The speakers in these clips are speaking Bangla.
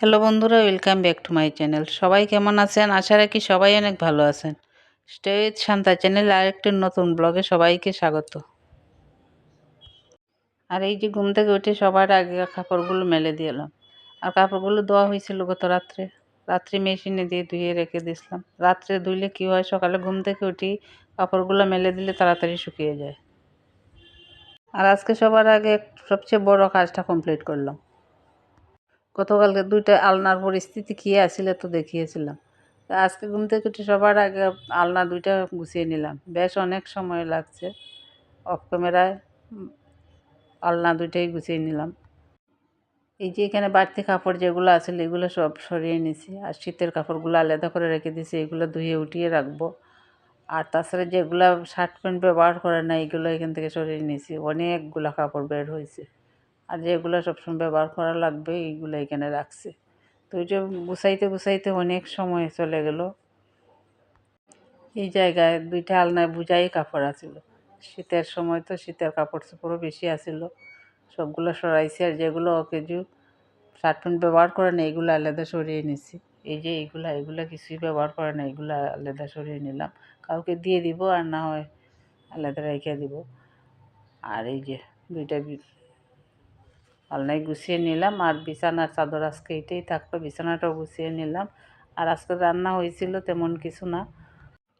হ্যালো বন্ধুরা welcome back to my channel সবাই কেমন আছেন? আশা রাখি সবাই অনেক ভালো আছেন। স্টেজ শান্তা চ্যানেল আরেকটি নতুন ব্লগে সবাইকে স্বাগত। আর এই যে ঘুম থেকে উঠে সবার আগে কাপড়গুলো মেলে দিলাম আর কাপড়গুলো ধোয়া হয়েছিল গত রাত্রে। রাত্রে মেশিনে দিয়ে ধুয়ে রেখে দিয়েছিলাম। রাত্রে ধুইলে কী হয়, সকালে ঘুম থেকে উঠি কাপড়গুলো মেলে দিলে তাড়াতাড়ি শুকিয়ে যায়। আর আজকে সবার আগে সবচেয়ে বড় কাজটা কমপ্লিট করলাম। গতকালকে দুইটা আলনার পরিস্থিতি কী আসলে তো দেখিয়েছিলাম। আজকে ঘুম থেকে উঠে সবার আগে আলনা দুইটা গুছিয়ে নিলাম। বেশ অনেক সময় লাগছে অফ ক্যামেরায় আলনা দুইটাই গুছিয়ে নিলাম। এই যে এখানে বাড়তি কাপড় যেগুলো আছে, এগুলো সব সরিয়ে নিছি। আর শীতের কাপড়গুলো আলাদা করে রেখে দিয়েছি এগুলো ধুয়ে উঠিয়ে রাখব। আর তাছাড়া যেগুলো শার্ট প্যান্ট ব্যবহার করে না, এগুলো এখান থেকে সরিয়ে নিয়েছি অনেকগুলো কাপড় বের হয়েছে। আর যেগুলো সবসময় ব্যবহার করা লাগবে, এইগুলো এখানে রাখছে। তো ওই যে গুছাইতে গুছাইতে অনেক সময় চলে গেল। এই জায়গায় দুইটা আলনায় বুঝাই কাপড় আছিল। শীতের সময় তো শীতের কাপড় চোপড়ও বেশি আছিল। সবগুলো সরাইছি আর যেগুলো অকেজু শার্ট প্যান্ট ব্যবহার করে না, এগুলো আলাদা সরিয়ে নিছি। এই যে এইগুলো এগুলো কিছুই ব্যবহার করে না, এগুলো আলাদা সরিয়ে নিলাম। কাউকে দিয়ে দিব আর না হয় আলাদা রেখে দিব। আর এই যে দুইটা আলনায় গুছিয়ে নিলাম। আর বিছানার চাদর আজকে এটাই থাকল বিছানাটাও গুছিয়ে নিলাম। আর আজকে রান্না হয়েছিল তেমন কিছু না,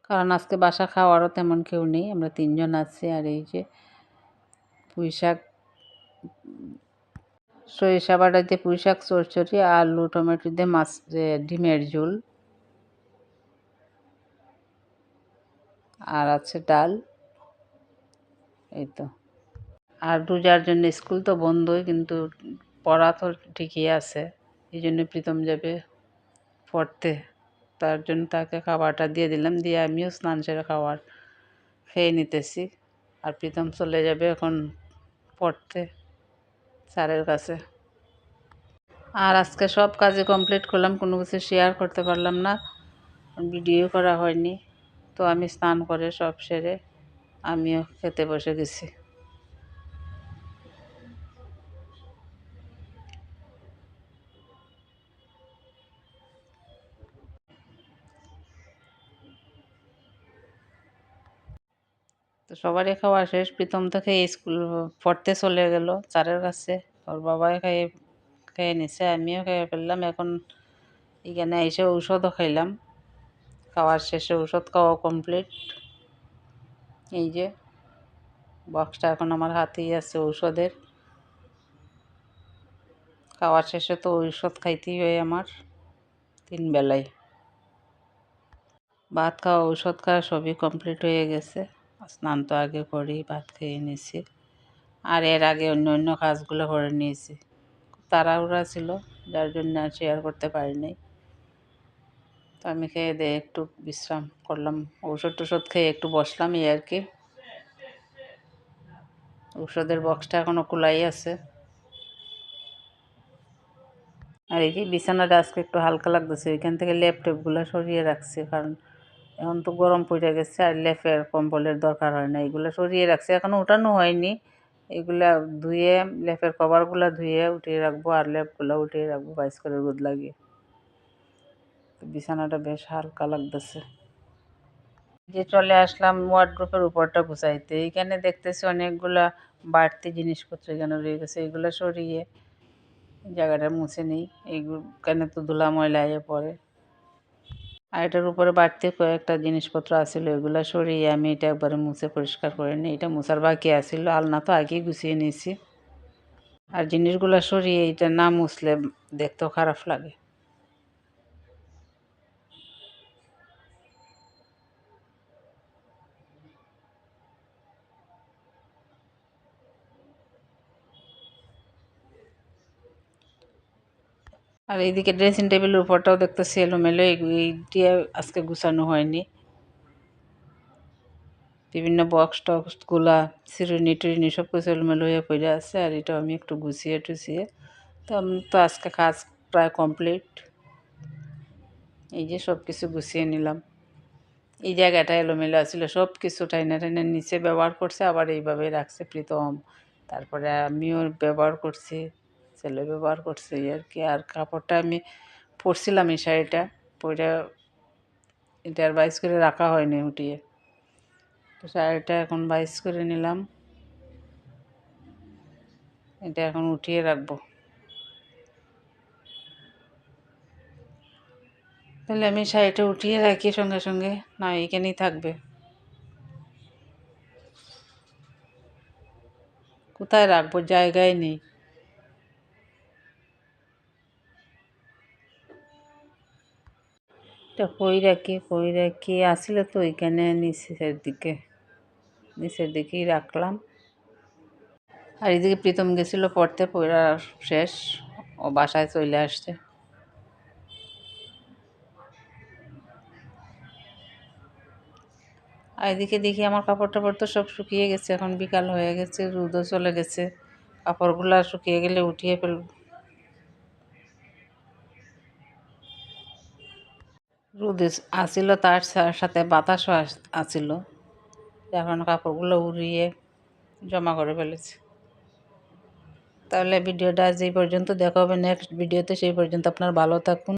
কারণ আজকে বাসা খাওয়ারও তেমন কেউ নেই। আমরা তিনজন আছি আর এই যে পুঁই শাক, সরিষা বাটা দিয়ে পুঁই শাক, চরচড়ি, আলু, টমেটো দিয়ে মাছ ডিমের ঝোল। আর আছে ডাল। এই তো। আর রোজার জন্য স্কুল তো বন্ধই, কিন্তু পড়া তো ঠিকই আছে। এই জন্য প্রীতম যাবে পড়তে। তার জন্য তাকে খাবারটা দিয়ে দিলাম, দিয়ে আমিও স্নান সেরে খাবার খেয়ে নিতেছি। আর প্রীতম চলে যাবে এখন পড়তে স্যারের কাছে। আর আজকে সব কাজে কমপ্লিট করলাম, কোনো কিছু শেয়ার করতে পারলাম না। ভিডিও করা হয়নি। তো আমি স্নান করে সব সেরে আমিও খেতে বসে গেছি। তো সবারই খাওয়া শেষ। প্রীতম তো খেয়ে স্কুল পড়তে চলে গেল স্যারের কাছে। ওর বাবাই খেয়ে খেয়ে নিছে, আমিও খেয়ে ফেললাম। এখন এখানে এসে ঔষধও খাইলাম। খাওয়ার শেষে ঔষধ খাওয়া কমপ্লিট এই যে বক্সটা এখন আমার হাতেই আছে ঔষধের। খাওয়ার শেষে তো ঔষধ খাইতেই হয় আমার তিন বেলায়। ভাত খাওয়া, ঔষধ খাওয়া সবই কমপ্লিট হয়ে গেছে। স্নান তো আগে করি ভাত খেয়ে নিয়েছি। আর এর আগে অন্য অন্য কাজগুলো করে নিয়েছি। তাড়াহুড়া ছিল, যার জন্য আর শেয়ার করতে পারিনি তো আমি খেয়ে দিয়ে একটু বিশ্রাম করলাম। ঔষধ টষধ খেয়ে একটু বসলাম এই আর কি। ঔষধের বক্সটা এখনও খোলাই আছে। আর এই যে বিছানাটা আজকে একটু হালকা লাগতেছে, ওইখান থেকে ল্যাপটপগুলো সরিয়ে রাখছে, কারণ এখন তো গরম পড়ে গেছে আর লেফের কম্বলের দরকার হয় না, এগুলো সরিয়ে রাখছে। এখনও উঠানো হয়নি। এগুলা ধুয়ে লেফের কভারগুলো ধুয়ে উঠিয়ে রাখব আর লেপগুলো উঠিয়ে রাখব বাইস করে রোদ লাগিয়ে। বিছানাটা বেশ হালকা লাগতেছে। যে চলে আসলাম ওয়ার্ড্রোপের উপরটা গুছাইতে। এইখানে দেখতেছি অনেকগুলা বাড়তি জিনিসপত্র এখানে রয়ে গেছে, এগুলো সরিয়ে জায়গাটা মুছে নেই। এইখানে তো ধুলা ময়লা পড়ে। আর এটার উপরে বাড়তি কয়েকটা জিনিসপত্র আছিল, এগুলো সরিয়ে আমি এটা একবারে মুছে পরিষ্কার করে নিই। এটা মুছার বাকি আসিল আলনা তো আগেই গুছিয়ে নিয়েছি। আর জিনিসগুলো সরিয়ে এটা না মুছলে দেখতেও খারাপ লাগে। আর এইদিকে ড্রেসিং টেবিলের উপরটাও দেখতেছি এলোমেলো এইটি আজকে গুছানো হয়নি। বিভিন্ন বক্স টক্সগুলা সিরুনি টিরুনি সব কিছু এলোমেলো হয়ে পড়ে আছে, আর এটা আমি একটু গুছিয়ে টুছিয়ে। তো আমি তো আজকে কাজ প্রায় কমপ্লিট এই যে সব কিছু গুছিয়ে নিলাম। এই জায়গাটা এলোমেলো আছিল সব কিছু টাইনা টাইনা নিচে ব্যবহার করছে, আবার এইভাবে রাখছে প্রীতম। তারপরে আমিও ব্যবহার করছি। ছেলে ব্যবহার করছে আর কি। আর কাপড়টা আমি পরছিলাম এই শাড়িটা পরে এটা আর বাইস করে রাখা হয়নি উঠিয়ে। তো শাড়িটা এখন বাইস করে নিলাম। এটা এখন উঠিয়ে রাখব। তাহলে আমি শাড়িটা উঠিয়ে রাখি সঙ্গে সঙ্গে, না এখানেই থাকবে। কোথায় রাখব? জায়গায় নেই। এটা কই রাখি কই রাখি আসলে তো ওইখানে নিচের দিকে, নিচের দিকেই রাখলাম। আর এদিকে প্রীতম গেছিল পড়তে, পড়া শেষ, ও বাসায় চলে আসছে। আর এদিকে দেখি আমার কাপড় টাপড় তো সব শুকিয়ে গেছে, এখন বিকাল হয়ে গেছে, রোদও চলে গেছে। কাপড়গুলো শুকিয়ে গেলে উঠিয়ে ফেলব রোদ আসিল, তার সাথে বাতাসও আসিল। এখন কাপড়গুলো উড়িয়ে জমা করে ফেলেছে। তাহলে ভিডিওটা যেই পর্যন্ত দেখা হবে নেক্সট ভিডিওতে সেই পর্যন্ত আপনার ভালো থাকুন।